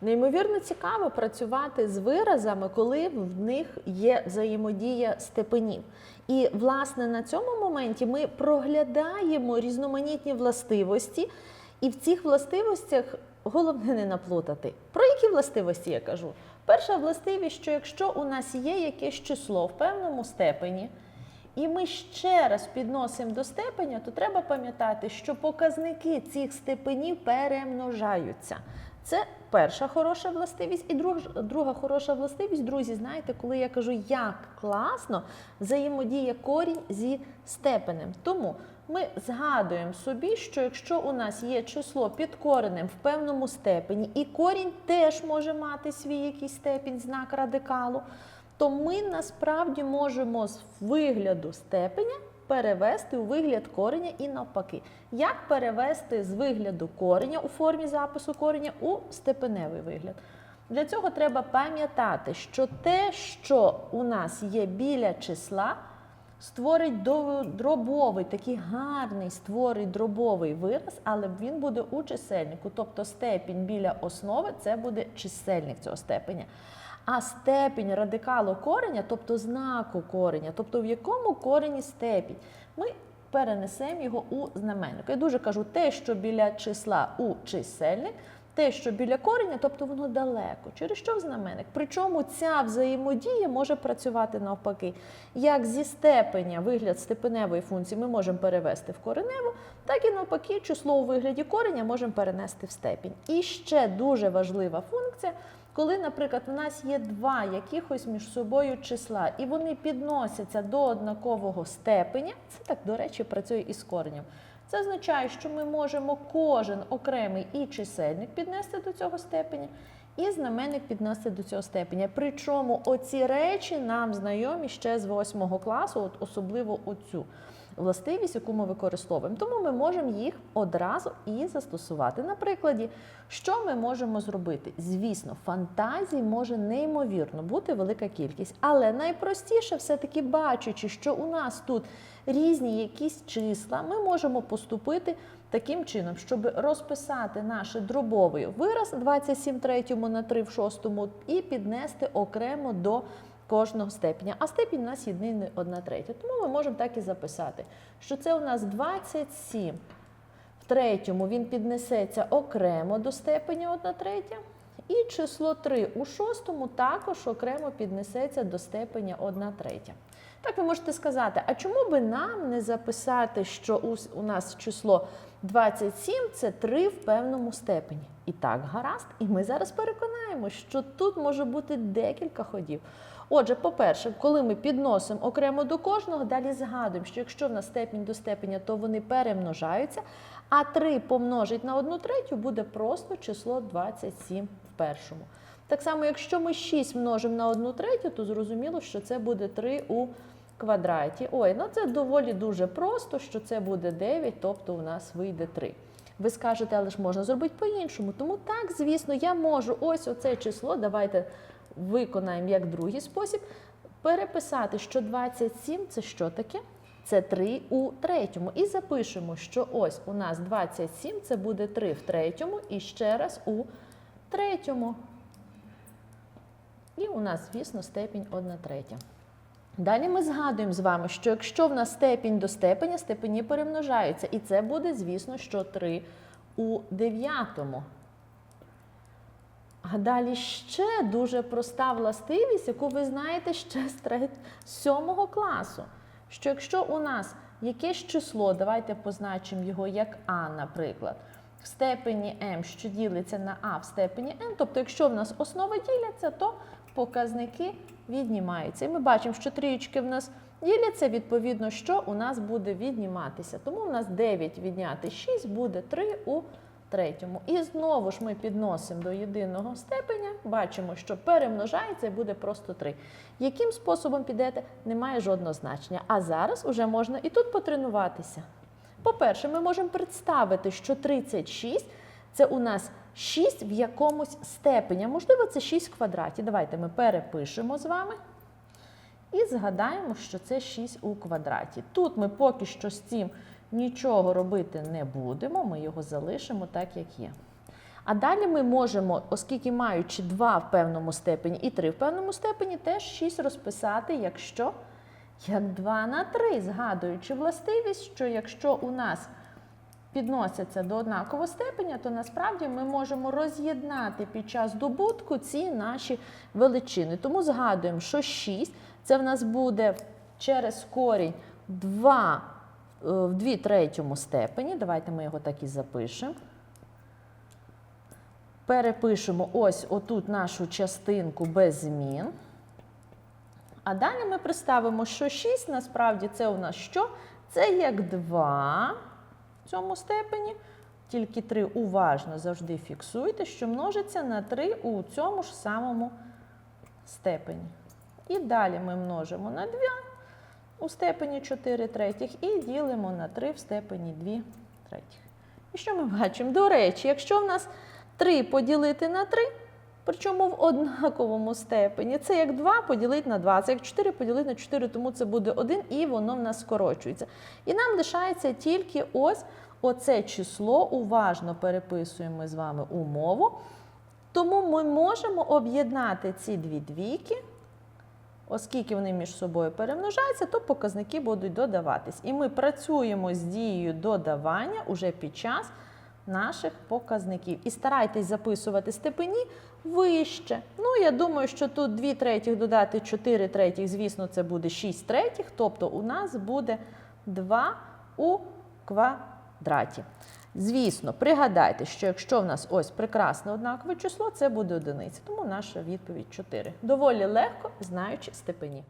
Неймовірно цікаво працювати з виразами, коли в них є взаємодія степенів. І, власне, на цьому моменті ми проглядаємо різноманітні властивості, і в цих властивостях головне не наплутати. Про які властивості я кажу? Перша властивість, що якщо у нас є якесь число в певному степені, і ми ще раз підносимо до степеня, то треба пам'ятати, що показники цих степенів перемножаються. Це перша хороша властивість. І друг, друга хороша властивість, друзі, знаєте, коли я кажу, як класно взаємодіє корінь зі степенем. Тому ми згадуємо собі, що якщо у нас є число під коренем в певному степені, і корінь теж може мати свій якийсь степінь, знак радикалу, то ми насправді можемо з вигляду степеня перевести у вигляд кореня і навпаки. Як перевести з вигляду кореня у формі запису кореня у степеневий вигляд? Для цього треба пам'ятати, що те, що у нас є біля числа, створить дробовий, такий гарний створить дробовий вираз, але він буде у чисельнику. Тобто степінь біля основи це буде чисельник цього степеня. А степінь радикалу кореня, тобто знаку кореня, тобто в якому корені степінь, ми перенесемо його у знаменник. Я дуже кажу, те, що біля числа у чисельник, те, що біля кореня, тобто воно далеко. Через що в знаменник? Причому ця взаємодія може працювати навпаки. Як зі степеня вигляд степеневої функції ми можемо перевести в кореневу, так і навпаки, число у вигляді кореня можемо перенести в степінь. І ще дуже важлива функція. Коли, наприклад, у нас є два якихось між собою числа, і вони підносяться до однакового степеня, це так, до речі, працює із коренем. Це означає, що ми можемо кожен окремий і чисельник піднести до цього степеня, і знаменник піднести до цього степеня. Причому оці речі нам знайомі ще з 8 класу, от особливо оцю властивість, яку ми використовуємо. Тому ми можемо їх одразу і застосувати. На прикладі, що ми можемо зробити? Звісно, фантазій може неймовірно бути велика кількість, але найпростіше, все-таки бачачи, що у нас тут різні якісь числа, ми можемо поступити. Таким чином, щоб розписати наш дробовий вираз 27 третьому на 3 в шостому і піднести окремо до кожного степеня. А степінь у нас єдиний 1 третя. Тому ми можемо так і записати, що це у нас 27 в третьому він піднесеться окремо до степеня 1 третя. І число 3 у шостому також окремо піднесеться до степеня 1 третя. Так ви можете сказати, а чому би нам не записати, що у, нас число 27 це 3 в певному степені? І так, гаразд. І ми зараз переконаємо, що тут може бути декілька ходів. Отже, по-перше, коли ми підносимо окремо до кожного, далі згадуємо, що якщо в нас степінь до степеня, то вони перемножаються, а 3 помножить на 1 третю буде просто число 27 в першому. Так само, якщо ми 6 множимо на 1 третю, то зрозуміло, що це буде 3 у квадраті. Ой, ну це доволі дуже просто, що це буде 9, тобто у нас вийде 3. Ви скажете, але ж можна зробити по-іншому. Тому так, звісно, я можу ось оце число, давайте виконаємо як другий спосіб, переписати, що 27 це що таке? Це 3 у третьому. І запишемо, що ось у нас 27 це буде 3 в третьому і ще раз у третьому. І у нас, звісно, степінь 1 третя. Далі ми згадуємо з вами, що якщо в нас степінь до степеня, степені перемножаються. І це буде, звісно, що 3 у дев'ятому. А далі ще дуже проста властивість, яку ви знаєте ще з тре- з сьомого класу. Що якщо у нас якесь число, давайте позначимо його як А, наприклад, в степені m, що ділиться на А в степені n, тобто якщо в нас основи діляться, то показники віднімаються. І ми бачимо, що трієчки в нас діляться, відповідно, що у нас буде відніматися. Тому у нас 9 відняти 6 буде 3 у третьому. І знову ж ми підносимо до єдиного степеня, бачимо, що перемножається і буде просто 3. Яким способом підете, немає жодного значення. А зараз вже можна і тут потренуватися. По-перше, ми можемо представити, що 36 це у нас 6 в якомусь степені. Можливо, це 6 в квадраті. Давайте ми перепишемо з вами. І згадаємо, що це 6 у квадраті. Тут ми поки що з цим нічого робити не будемо, ми його залишимо так, як є. А далі ми можемо, оскільки маючи 2 в певному степені і 3 в певному степені, теж 6 розписати, якщо як 2 на 3, згадуючи властивість, що якщо у нас підносяться до однакового степеня, то насправді ми можемо роз'єднати під час добутку ці наші величини. Тому згадуємо, що 6 це в нас буде через корінь 2 е, в 2 третьому степені. Давайте ми його так і запишемо. Перепишемо ось отут нашу частинку без змін. А далі ми представимо, що 6 насправді це у нас що? Це як 2 в цьому степені. Тільки 3 уважно завжди фіксуйте, що множиться на 3 у цьому ж самому степені. І далі ми множимо на 2 у степені 4 третіх і ділимо на 3 в степені 2 третіх. І що ми бачимо? До речі, якщо в нас 3 поділити на 3, причому в однаковому степені, це як 2 поділити на 2, це як 4 поділити на 4, тому це буде 1 і воно в нас скорочується. І нам лишається тільки ось оце число, уважно переписуємо з вами умову. Тому ми можемо об'єднати ці дві двійки, оскільки вони між собою перемножаються, то показники будуть додаватись. І ми працюємо з дією додавання уже під час наших показників. І старайтесь записувати степені вище. Ну, я думаю, що тут 2 третіх додати 4 третіх, звісно, це буде 6 третіх, тобто у нас буде 2 у квадраті. Звісно, пригадайте, що якщо в нас ось прекрасне однакове число, це буде одиниця. Тому наша відповідь 4. Доволі легко, знаючи степені.